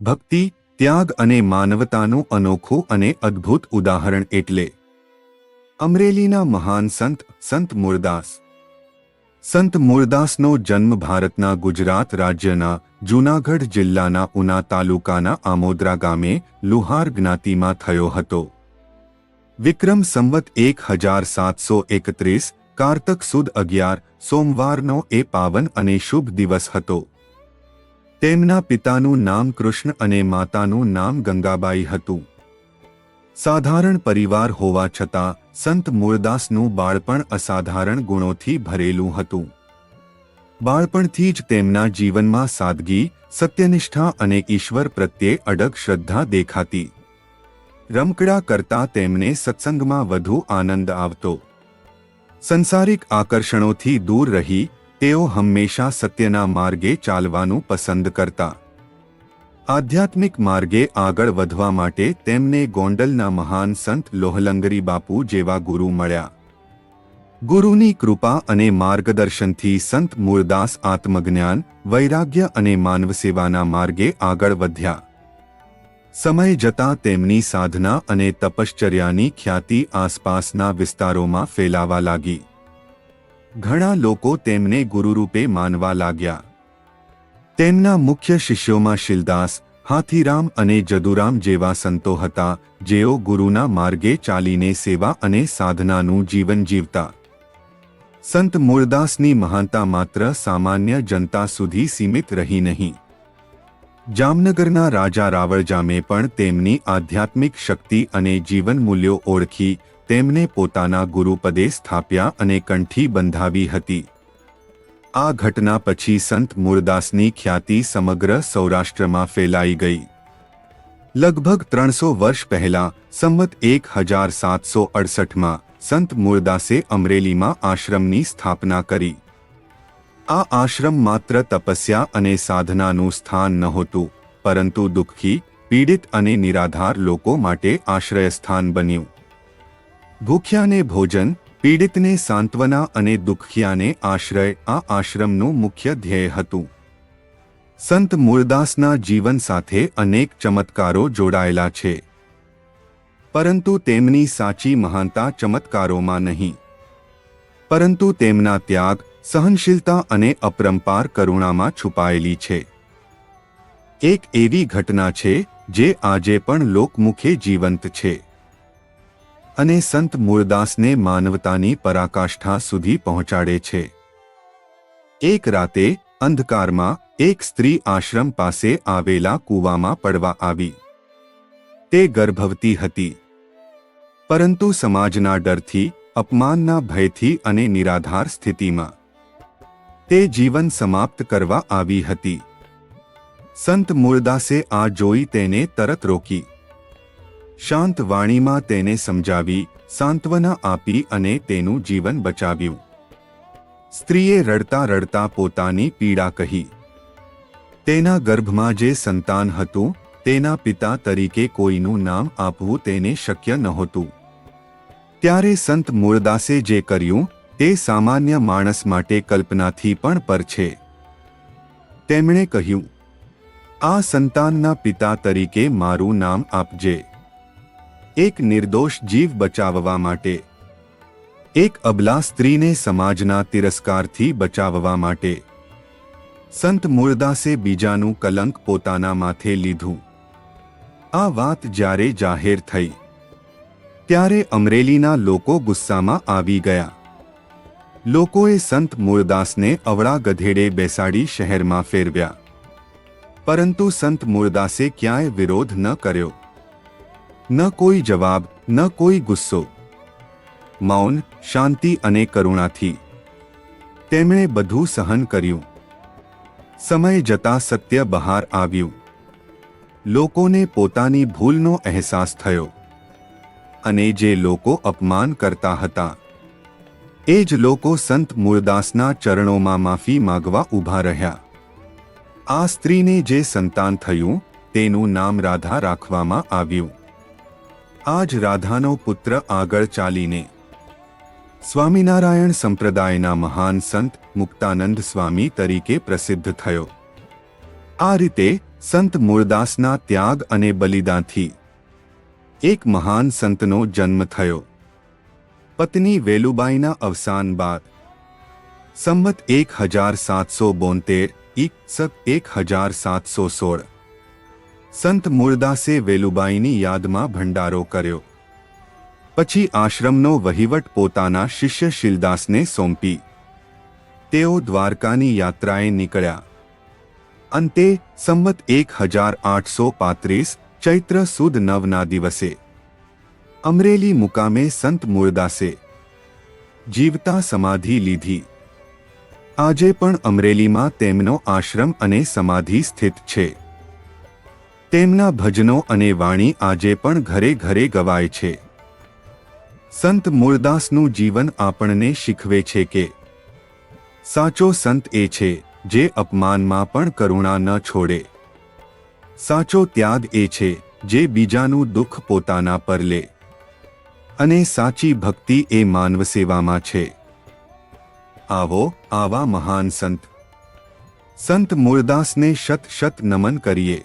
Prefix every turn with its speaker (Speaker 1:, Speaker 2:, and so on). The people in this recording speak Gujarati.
Speaker 1: ભક્તિ, ત્યાગ અને માનવતાનું અનોખું અને અદ્ભુત ઉદાહરણ એટલે અમરેલીના મહાન સંત સંત મુરદાસ. સંત મુરદાસનો જન્મ ભારતના ગુજરાત રાજ્યના જૂનાગઢ જિલ્લાના ઉના તાલુકાના આમોદરા ગામે લુહાર જ્ઞાતિમાં થયો હતો. વિક્રમ સંવત એક હજાર સાતસો એકત્રીસ, કારતક સુદ અગિયાર, સોમવારનો એ પાવન અને શુભ દિવસ હતો. તેમના પિતાનું નામ કૃષ્ણ અને માતાનું નામ ગંગાબાઈ હતું. સાધારણ પરિવાર હોવા છતાં, સંત મૂળદાસનું બાળપણ અસાધારણ ગુણોથી ભરેલું હતું. બાળપણથી જ તેમના જીવનમાં સાદગી, સત્યનિષ્ઠા અને ઈશ્વર પ્રત્યે અડગ શ્રદ્ધા દેખાતી. રમકડા કરતા તેમને સત્સંગમાં વધુ આનંદ આવતો. સંસારિક આકર્ષણોથી દૂર રહી તેઓ હંમેશા સત્યના માર્ગે ચાલવાનું પસંદ કરતા. આધ્યાત્મિક માર્ગે આગળ વધવા માટે તેમને ગોંડલના મહાન સંત લોહલંગરી બાપુ જેવા ગુરુ મળ્યા. ગુરુની કૃપા અને માર્ગદર્શનથી સંત મૂળદાસ આત્મજ્ઞાન, વૈરાગ્ય અને માનવસેવાના માર્ગે આગળ વધ્યા. સમય જતાં તેમની સાધના અને તપશ્ચર્યાની ખ્યાતિ આસપાસના વિસ્તારોમાં ફેલાવા લાગી. ઘણા લોકો તેમને ગુરુરૂપે માનવા લાગ્યા. તેમના મુખ્ય શિષ્યોમાં શિલદાસ, હાથીરામ અને જદુરામ જેવા સંતો હતા, જેઓ ગુરુના માર્ગે ચાલીને સેવા અને સાધનાનું જીવન જીવતા. સંત મૂળદાસની મહાનતા માત્ર સામાન્ય જનતા સુધી સીમિત રહી નહીં. જામનગરના રાજા રાવળજામે પણ તેમની આધ્યાત્મિક શક્તિ અને જીવન મૂલ્યો ઓળખી તેમને પોતાના ગુરુપદે સ્થાપ્યા અને કંઠી બંધાવી હતી. આ ઘટના પછી સંત મૂળદાસની ખ્યાતિ સમગ્ર સૌરાષ્ટ્રમાં ફેલાઈ ગઈ. લગભગ ત્રણસો વર્ષ પહેલા સંમત એક હજાર સાતસો અડસઠમાં, સંત મૂળદાસે અમરેલીમાં આશ્રમની સ્થાપના કરી. આ આશ્રમ માત્ર તપસ્યા અને સાધનાનું સ્થાન નહોતું, પરંતુ દુઃખી, પીડિત અને નિરાધાર લોકો માટે આશ્રયસ્થાન બન્યું. ભૂખ્યાને ભોજન, પીડિતને સાંત્વના અને દુઃખિયાને આશ્રય, આ આશ્રમનું મુખ્ય ધ્યેય હતું. સંત મૂળદાસના જીવન સાથે અનેક ચમત્કારો જોડાયેલા છે. પરંતુ તેમની સાચી મહાનતા ચમત્કારોમાં નહીં. પરંતુ તેમના ત્યાગ, સહનશીલતા અને અપરંપાર કરુણામાં છુપાયેલી છે. એક એવી ઘટના છે, જે આજે પણ લોકમુખે જીવંત છે. અને સંત મૂળદાસને માનવતાની પરાકાષ્ઠા સુધી પહોંચાડે છે. એક રાતે, અંધકારમાં, એક સ્ત્રી આશ્રમ પાસે આવેલા કૂવામાં પડવા આવી. તે ગર્ભવતી હતી. પરંતુ સમાજના ડરથી, અપમાનના ભયથી અને નિરાધાર સ્થિતિમાં. તે જીવન સમાપ્ત કરવા આવી હતી. સંત મૂળદાસે આ જોઈ તેને તરત રોકી. શાંત વાણીમાં તેને સમજાવી, સાંત્વના આપી અને તેનું જીવન બચાવ્યું. સ્ત્રીએ રડતા રડતા પોતાની પીડા કહી, તેના ગર્ભમાં જે સંતાન હતું, તેના પિતા તરીકે કોઈનું નામ આપવું તેને શક્ય નહોતું. ત્યારે સંત મૂળદાસે જે કર્યું, તે સામાન્ય માણસ માટે કલ્પનાથી પણ પર છે. તેમણે કહ્યું, આ સંતાનના પિતા તરીકે મારું નામ આપજે. એક નિર્દોષ જીવ બચાવવા માટે. એક અબલા સ્ત્રીને સમાજના તિરસ્કારથી બચાવવા માટે. સંત મુરદાસે બીજાનું કલંક પોતાના માથે લીધું. આ વાત જ્યારે જાહેર થઈ, ત્યારે અમરેલીના લોકો ગુસ્સામાં આવી ગયા. લોકોએ સંત મુરદાસને અવળા ગધેડે બેસાડી શહેરમાં ફેરવ્યા. પરંતુ સંત મુરદાસે ક્યાંય વિરોધ ન કર્યો. ન કોઈ જવાબ, ન કોઈ ગુસ્સો. મૌન, શાંતિ અને કરુણાથી. તેમણે બધું સહન કર્યું. સમય જતાં સત્ય બહાર આવ્યું. લોકોને પોતાની ભૂલનો અહેસાસ થયો. અને જે લોકો અપમાન કરતા હતા, એ જ લોકો સંત મૂળદાસના ચરણોમાં માફી માગવા ઊભા રહ્યા. આ સ્ત્રીને જે સંતાન થયું, તેનું નામ રાધા રાખવામાં આવ્યું. આ જ રાધાનો પુત્ર આગળ ચાલીને સ્વામિનારાયણ સંપ્રદાયના મહાન સંત મુક્તાનંદ સ્વામી તરીકે પ્રસિદ્ધ થયો આ રીતે સંત મૂળદાસના ત્યાગ અને બલિદાનથી એક મહાન સંતનો જન્મ થયો પત્ની વેલુબાઈના અવસાન બાદ સંમત એક હજાર સાતસો બોતેર ઇકસક એક હજાર સાતસો સોળ સંત મૂળદાસે વેલુબાઈની યાદમાં ભંડારો કર્યો. પછી આશ્રમનો વહીવટ પોતાના શિષ્ય શિલદાસને સોંપી. તેઓ દ્વારકાની યાત્રાએ નીકળ્યા. અંતે સંમત એક હજાર આઠસો પાંત્રીસ ચૈત્ર સુદ નવના દિવસે અમરેલી મુકામે સંત મૂળદાસે જીવતા સમાધિ લીધી. આજે પણ અમરેલીમાં તેમનો આશ્રમ અને સમાધિ સ્થિત છે. તેમના ભજનો અને વાણી આજે પણ ઘરે ઘરે ગવાય છે. સંત મૂળદાસનું જીવન આપણને શીખવે છે કે, સાચો સંત એ છે જે અપમાનમાં પણ કરુણા ન છોડે. સાચો ત્યાગ એ છે જે બીજાનું દુઃખ પોતાના પર લે. અને સાચી ભક્તિ એ માનવ સેવામાં છે. આવો, આવા મહાન સંત. સંત મૂળદાસને શત શત નમન કરીએ.